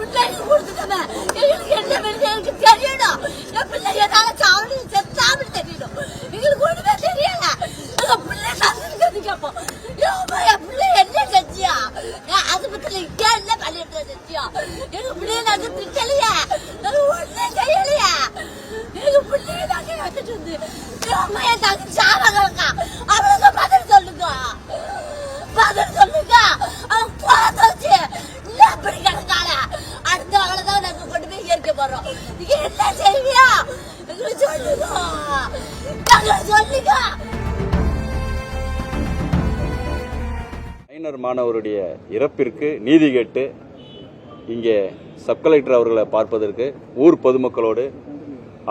பிள்ளைக்கு கொடுத்துட்டோமே. எங்களுக்கு என்ன வேணும்? எனக்கு தெரியணும். என் பிள்ளை என்னால சாவடி செத்தாம தெரியணும். எங்களுக்கு ஒண்ணுமே தெரியல. எங்க பிள்ளை சந்திருக்கிறது கேட்போம். ஏம்மா, என் பிள்ளை என்ன செஞ்சியா? ஆஸ்பத்திரியில இங்க என்ன பண்ணிட்டு செஞ்சியா எங்க பிள்ளைய நாங்க திட்டலையே. நாங்க ஒண்ணே செய்யலையே. எங்க பிள்ளைய நாங்க வந்து என் அம்மா என் தங்கச்சி மைனர் மாணவருடைய இறப்பிற்கு நீதி கேட்டு இங்கே சப் கலெக்டர் அவர்களை பார்ப்பதற்கு ஊர் பொதுமக்களோடு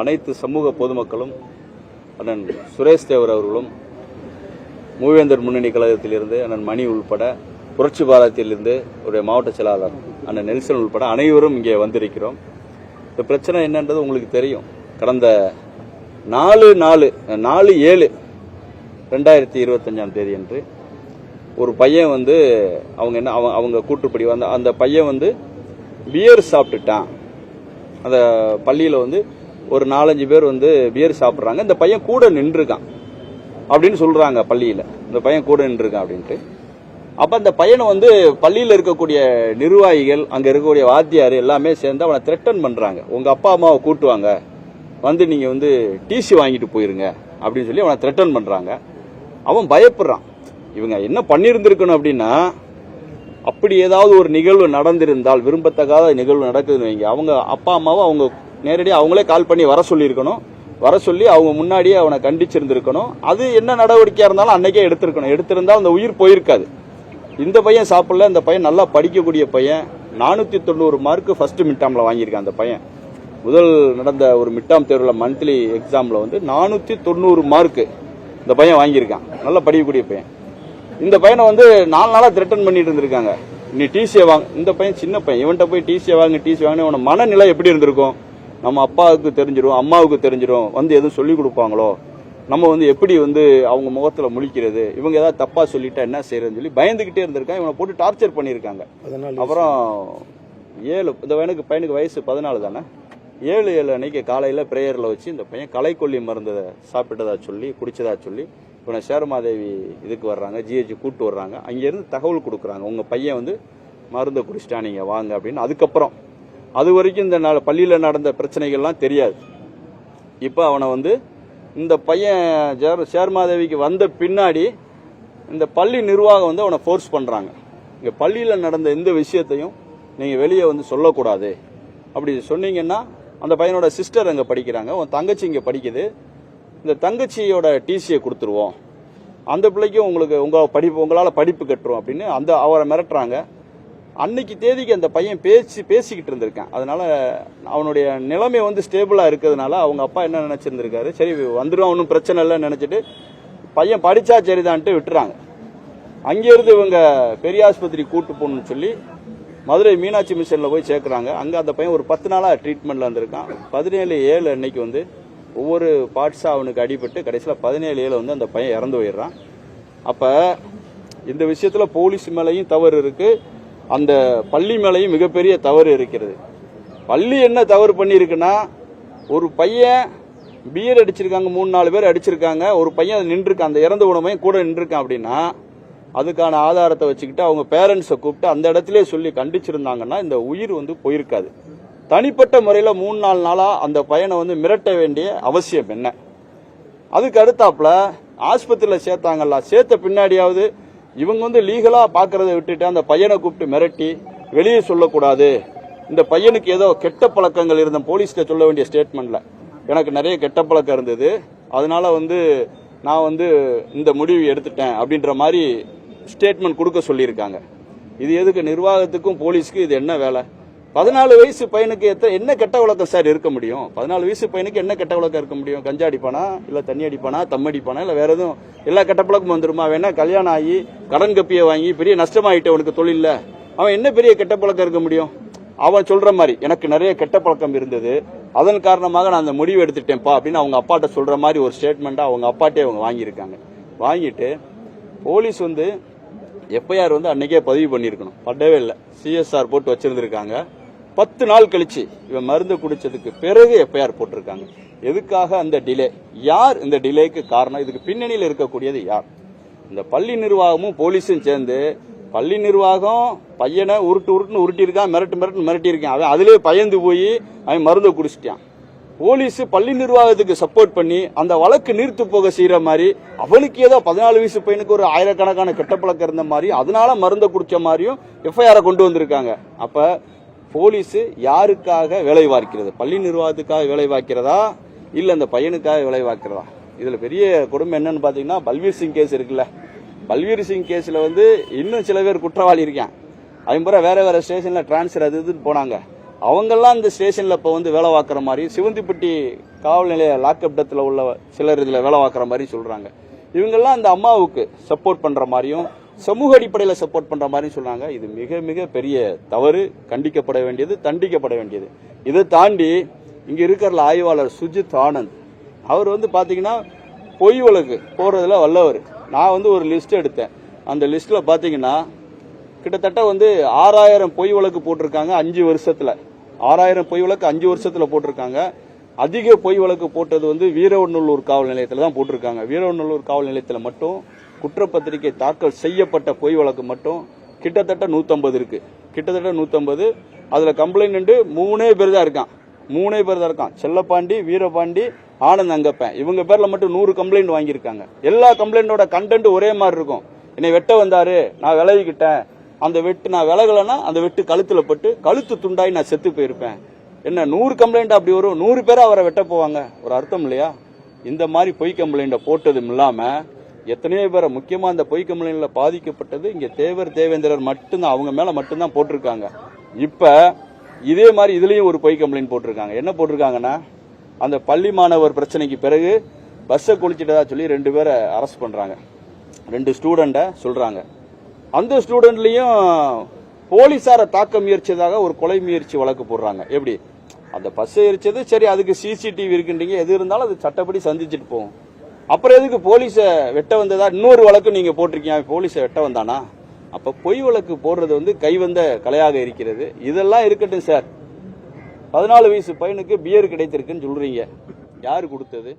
அனைத்து சமூக பொதுமக்களும் அண்ணன் சுரேஷ் தேவர் அவர்களும் மூவேந்தர் முன்னணி கழகத்திலிருந்து அண்ணன் மணி உள்பட புரட்சி பாரதியிலிருந்து உடைய மாவட்ட செயலாளர் அண்ணன் நெல்சன் உள்பட அனைவரும் இங்கே வந்திருக்கிறோம். இந்த பிரச்சனை என்னன்றது உங்களுக்கு தெரியும். கடந்த நாலு நாலு நாலு ஏழு ரெண்டாயிரத்தி இருபத்தஞ்சாம் தேதி அன்று ஒரு பையன் வந்து அவங்க என்ன அவங்க அவங்க கூட்டுப்படி வந்து அந்த பையன் வந்து பியர் சாப்பிட்டுட்டான். அந்த பள்ளியில் வந்து ஒரு நாலஞ்சு பேர் வந்து பியர் சாப்பிட்றாங்க. இந்த பையன் கூட நின்றுருக்கான் அப்படின்னு சொல்கிறாங்க பள்ளியில். இந்த பையன் கூட நின்றுருக்கான் அப்படின்ட்டு. அப்போ அந்த பையனை வந்து பள்ளியில் இருக்கக்கூடிய நிர்வாகிகள் அங்கே இருக்கக்கூடிய வாத்தியார் எல்லாமே சேர்ந்து அவனை த்ரெட்டன் பண்ணுறாங்க உங்கள் அப்பா அம்மாவை கூட்டுவாங்க. வந்து நீங்கள் வந்து டிசி வாங்கிட்டு போயிருங்க. அப்படின்னு சொல்லி அவனை த்ரெட்டன் பண்ணுறாங்க அவன் பயப்படுறான். இவங்க என்ன பண்ணியிருந்திருக்கணும் அப்படின்னா அப்படி ஏதாவது ஒரு நிகழ்வு நடந்திருந்தால் விரும்பத்தகாத நிகழ்வு நடக்குதுன்னு வைங்க. அவங்க அப்பா அம்மாவும் அவங்க நேரடியாக அவங்களே கால் பண்ணி வர சொல்லியிருக்கணும். வர சொல்லி அவங்க முன்னாடியே அவனை கண்டிச்சிருந்திருக்கணும். அது என்ன நடவடிக்கையாக இருந்தாலும் அன்னைக்கே எடுத்திருக்கணும். எடுத்திருந்தால் அந்த உயிர் போயிருக்காது. இந்த பையன் சாப்பிடல இந்த பையன் நல்லா படிக்கக்கூடிய பையன். நானூற்றி தொண்ணூறு மார்க்கு ஃபர்ஸ்ட் மிட்டாமில் வாங்கியிருக்கான் அந்த பையன். முதல் நடந்த ஒரு மிட்டாம் தேர்வில் மந்த்லி எக்ஸாமில் வந்து நானூற்றி தொண்ணூறு மார்க்கு இந்த பையன் வாங்கியிருக்கான். நல்லா படிக்கக்கூடிய பையன். இந்த பையனை வந்து நாலு நாளாக த்ரெட்டன் பண்ணிட்டு இருந்திருக்காங்க. நீ டிசியை வாங்க இந்த பையன் சின்ன பையன். இவன்கிட்ட போய் டிசியை வாங்க டிசி வாங்க இவன மனநிலை எப்படி இருந்திருக்கும்? நம்ம அப்பாவுக்கு தெரிஞ்சிரும் அம்மாவுக்கு தெரிஞ்சிரும். வந்து எதுவும் சொல்லி கொடுப்பாங்களோ? நம்ம வந்து எப்படி வந்து அவங்க முகத்துல முழிக்கிறது? இவங்க ஏதாவது தப்பா சொல்லிட்டா என்ன செய்யறதுன்னு சொல்லி பயந்துகிட்டே இருந்திருக்கான் இவனை போட்டு டார்ச்சர் பண்ணியிருக்காங்க. அப்புறம் ஏழு இந்த பையனுக்கு பையனுக்கு வயசு பதினாலு தானே? ஏழு ஏழு அன்னைக்கு காலையில் ப்ரேயரில் வச்சு இந்த பையன் களைக்கொல்லி மருந்தை சாப்பிட்டதா சொல்லி குடிச்சதா சொல்லி இப்போ சேருமாதேவி இதுக்கு வர்றாங்க ஜிஹெச் கூப்பிட்டு வர்றாங்க. அங்கேருந்து தகவல் கொடுக்குறாங்க. உங்கள் பையன் வந்து மருந்தை குடிச்சிட்டா நீங்கள் வாங்க அப்படின்னு. அதுக்கப்புறம் அது வரைக்கும் இந்த நாள் பள்ளியில் நடந்த பிரச்சனைகள்லாம் தெரியாது. இப்போ அவனை வந்து இந்த பையன் ஜேர் சேர்மாதேவிக்கு வந்த பின்னாடி இந்த பள்ளி நிர்வாகம் வந்து அவனை ஃபோர்ஸ் பண்ணுறாங்க இங்கே பள்ளியில் நடந்த எந்த விஷயத்தையும் நீங்கள் வெளியே வந்து சொல்லக்கூடாது. அப்படி சொன்னீங்கன்னா அந்த பையனோட சிஸ்டர் அங்கே படிக்கிறாங்க. உன் தங்கச்சி இங்கே படிக்குது. இந்த தங்கச்சியோட டிசியை கொடுத்துருவோம். அந்த பிள்ளைக்கும் உங்களுக்கு உங்கள் படிப்பு உங்களால் படிப்பு கட்டுரும் அப்படின்னு அந்த அவரை மிரட்டுறாங்க. அன்னைக்கு தேதிக்கு அந்த பையன் பேசி பேசிக்கிட்டு இருந்திருக்கான். அதனால அவனுடைய நிலைமை வந்து ஸ்டேபிளாக இருக்கிறதுனால அவங்க அப்பா என்ன நினச்சிருந்துருக்காரு? சரி வந்துடும் ஒன்றும் பிரச்சனை இல்லைன்னு நினச்சிட்டு பையன் படித்தா சரிதான்ட்டு விட்டுறாங்க. அங்கேருந்து இவங்க பெரிய ஆஸ்பத்திரி கூட்டு போகணும்னு சொல்லி மதுரை மீனாட்சி மிஷனில் போய் சேர்க்குறாங்க. அங்கே அந்த பையன் ஒரு பத்து நாளாக ட்ரீட்மெண்ட்டில் இருந்திருக்கான். பதினேழு ஏழு அன்னைக்கு வந்து ஒவ்வொரு பார்ட்ஸாக அவனுக்கு அடிபட்டு கடைசியில் பதினேழு ஏழு வந்து அந்த பையன் இறந்து போயிடுறான். அப்போ இந்த விஷயத்தில் போலீஸ் மேலேயும் தவறு இருக்குது அந்த பள்ளி மேலேயும் மிகப்பெரிய தவறு இருக்கிறது. பள்ளி என்ன தவறு பண்ணியிருக்குன்னா ஒரு பையன் பியர் அடிச்சிருக்காங்க மூணு நாலு பேர் அடிச்சிருக்காங்க. ஒரு பையன் நின்றுருக்கான் அந்த இறந்த உணவையும் கூட நின்றுருக்கான் அப்படின்னா அதுக்கான ஆதாரத்தை வச்சுக்கிட்டு அவங்க பேரண்ட்ஸை கூப்பிட்டு அந்த இடத்திலே சொல்லி கண்டிச்சிருந்தாங்கன்னா இந்த உயிர் வந்து போயிருக்காது. தனிப்பட்ட முறையில் மூணு நாலு நாளாக அந்த பையனை வந்து மிரட்ட வேண்டிய அவசியம் என்ன? அதுக்கு அடுத்தாப்புல ஆஸ்பத்திரியில் சேர்த்தாங்கல்ல. சேர்த்த பின்னாடியாவது இவங்க வந்து லீகலாக பார்க்குறத விட்டுட்டு அந்த பையனை கூப்பிட்டு மிரட்டி வெளியே சொல்லக்கூடாது. இந்த பையனுக்கு ஏதோ கெட்ட பழக்கங்கள் இருந்த போலீஸ்ல சொல்ல வேண்டிய ஸ்டேட்மெண்ட்டில் எனக்கு நிறைய கெட்ட பழக்கம் இருந்தது. அதனால வந்து நான் வந்து இந்த முடிவு எடுத்துட்டேன் அப்படின்ற மாதிரி ஸ்டேட்மெண்ட் கொடுக்க சொல்லியிருக்காங்க. இது எதுக்கு? நிர்வாகத்துக்கும் போலீஸ்க்கு இது என்ன வேலை? பதினாலு வயசு பையனுக்கு எத்த என்ன கெட்ட வழக்கம் சார் இருக்க முடியும்? பதினாலு வயசு பையனுக்கு என்ன கெட்ட வழக்கம் இருக்க முடியும்? கஞ்சா அடிப்பானா? இல்ல தண்ணி அடிப்பானா? தம் அடிப்பானா? இல்ல வேற எதுவும் எல்லா கெட்ட பழக்கமும் வந்துருமா? வேணா கல்யாணம் ஆகி கடன் கப்பியை வாங்கி பெரிய நஷ்டமாயிட்டு அவனுக்கு தொழில்ல? அவன் என்ன பெரிய கெட்ட பழக்கம் இருக்க முடியும்? அவன் சொல்ற மாதிரி எனக்கு நிறைய கெட்ட பழக்கம் இருந்தது. அதன் காரணமாக நான் அந்த முடிவு எடுத்துட்டேன்ப்பா அப்படின்னு அவங்க அப்பாட்ட சொல்ற மாதிரி ஒரு ஸ்டேட்மெண்ட்டா அவங்க அப்பாட்டே அவங்க வாங்கியிருக்காங்க. வாங்கிட்டு போலீஸ் வந்து எஃப்ஐஆர் வந்து அன்னைக்கே பதிவு பண்ணியிருக்கணும். படவே இல்லை. சிஎஸ்ஆர் போட்டு வச்சிருந்துருக்காங்க. பத்து நாள் கழிச்சு இவன் மருந்து குடிச்சதுக்கு பிறகு எஃப்ஐஆர் போட்டிருக்காங்க. எதுக்காக அந்த டிலே யார் இந்த டிலேக்கு காரணம்? இதுக்கு பின்னணியில் இருக்கக்கூடியது யார்? இந்த பள்ளி நிர்வாகமும் போலீஸும் சேர்ந்து பள்ளி நிர்வாகம் பையனை உருட்டு உருட்டுன்னு உருட்டியிருக்கான் மிரட்டு மிரட்டு மிரட்டியிருக்கான். அவன் அதிலே பயந்து போய் அவன் மருந்தை குடிச்சிட்டான். போலீஸ் பள்ளி நிர்வாகத்துக்கு சப்போர்ட் பண்ணி அந்த வழக்கு நீர்த்து போக செய்யற மாதிரி அவனுக்கு ஏதோ பதினாலு வயசு பையனுக்கு ஒரு ஆயிரக்கணக்கான கெட்ட பழக்கம் இருந்த மாதிரி அதனால மருந்தை குடிச்ச மாதிரியும் எஃப்ஐஆரை கொண்டு வந்திருக்காங்க. அப்ப போலீஸ் யாருக்காக வேலை பார்க்கிறது? பள்ளி நிர்வாகத்துக்காக வேலை பார்க்கிறதா? இல்ல அந்த பையனுக்காக வேலை பார்க்கிறதா? இதுல பெரிய கொடுமை என்னன்னு பாத்தீங்கன்னா பல்வீர் சிங் கேஸ் இருக்குல்ல. பல்வீர் சிங் கேஸ்ல வந்து இன்னும் சில பேர் குற்றவாளி இருக்கான் அவன் பூரா வேற வேற ஸ்டேஷன்ல டிரான்ஸ்ஃபர் அது இதுன்னு போனாங்க. அவங்கெல்லாம் இந்த ஸ்டேஷன்ல இப்போ வந்து வேலை பார்க்குற மாதிரி சிவந்திப்பட்டி காவல் நிலைய லாக்அப் டத்துல உள்ள சிலர் இதில் வேலை பார்க்குற மாதிரி சொல்றாங்க. இவங்கெல்லாம் அந்த அம்மாவுக்கு சப்போர்ட் பண்ற மாதிரியும் சமூக அடிப்படையில் சப்போர்ட் பண்ணுற மாதிரி சொன்னாங்க. இது மிக மிக பெரிய தவறு. கண்டிக்கப்பட வேண்டியது தண்டிக்கப்பட வேண்டியது. இதை தாண்டி இங்கே இருக்கிற ஆய்வாளர் சுஜித் ஆனந்த் அவர் வந்து பார்த்தீங்கன்னா பொய் வழக்கு போடுறதுல வல்லவர். நான் வந்து ஒரு லிஸ்ட் எடுத்தேன். அந்த லிஸ்ட்டில் பார்த்தீங்கன்னா கிட்டத்தட்ட வந்து ஆறாயிரம் பொய் வழக்கு போட்டிருக்காங்க அஞ்சு வருஷத்தில். ஆறாயிரம் பொய் வழக்கு அஞ்சு வருஷத்தில் போட்டிருக்காங்க. அதிக பொய் வழக்கு போட்டது வந்து வீரவநல்லூர் காவல் நிலையத்தில் தான் போட்டிருக்காங்க. வீரவநல்லூர் காவல் நிலையத்தில் மட்டும் குற்றப்பத்திரிகை தாக்கல் செய்யப்பட்ட பொய் வழக்கு மட்டும் கிட்டத்தட்ட நூற்றம்பது இருக்கு. கிட்டத்தட்ட நூற்றம்பது அதில் கம்ப்ளைண்ட் மூணே பேர் தான் இருக்கான். மூணே பேர் தான் இருக்கான். செல்லப்பாண்டி வீரபாண்டி ஆனந்த் அங்கப்பன். இவங்க பேரில் மட்டும் நூறு கம்ப்ளைண்ட் வாங்கியிருக்காங்க. எல்லா கம்ப்ளைண்டோட கண்டென்ட் ஒரே மாதிரி இருக்கும். என்னை வெட்ட வந்தாரு நான் விலகிக்கிட்டேன். அந்த வெட்டு நான் விலகலைன்னா அந்த வெட்டு கழுத்தில் பட்டு கழுத்து துண்டாய் நான் செத்து போயிருப்பேன். என்ன நூறு கம்ப்ளைண்ட் அப்படி வரும்? நூறு பேர் அவரை வெட்ட போவாங்க? ஒரு அர்த்தம் இல்லையா? இந்த மாதிரி பொய் கம்ப்ளைண்ட்டை போட்டதும் இல்லாமல் எத்தனையோ பேரை முக்கியமாக அந்த பொய் கம்பெனியில் பாதிக்கப்பட்டது. இங்கே தேவர் தேவேந்திரர் மட்டும்தான் அவங்க மேலே மட்டும்தான் போட்டிருக்காங்க. இப்போ இதே மாதிரி இதுலேயும் ஒரு பொய் கம்ப்ளைண்ட் போட்டிருக்காங்க. என்ன போட்டிருக்காங்கன்னா அந்த பள்ளி மாணவர் பிரச்சனைக்கு பிறகு பஸ்ஸை குளிச்சிட்டதா சொல்லி ரெண்டு பேரை அரெஸ்ட் பண்ணுறாங்க ரெண்டு ஸ்டூடெண்ட்டை சொல்கிறாங்க அந்த ஸ்டூடெண்ட்லேயும் போலீஸாரை தாக்க முயற்சியதாக ஒரு கொலை முயற்சி வழக்கு போடுறாங்க. எப்படி? அந்த பஸ்ஸை எரிச்சது சரி அதுக்கு சிசிடிவி இருக்குன்றீங்க. எது இருந்தாலும் அது சட்டப்படி சந்திச்சுட்டு போகும். அப்புறம் எதுக்கு போலீஸை வெட்ட வந்ததா? இன்னொரு வழக்கு நீங்க போட்டிருக்கீங்க. போலீஸை வெட்ட வந்தானா? அப்ப பொய் வழக்கு போடுறது வந்து கைவந்த கலையாக இருக்கிறது. இதெல்லாம் இருக்கட்டும் சார். பதினாலு வயசு பையனுக்கு பியர் கிடைத்திருக்குன்னு சொல்றீங்க. யார் கொடுத்தது?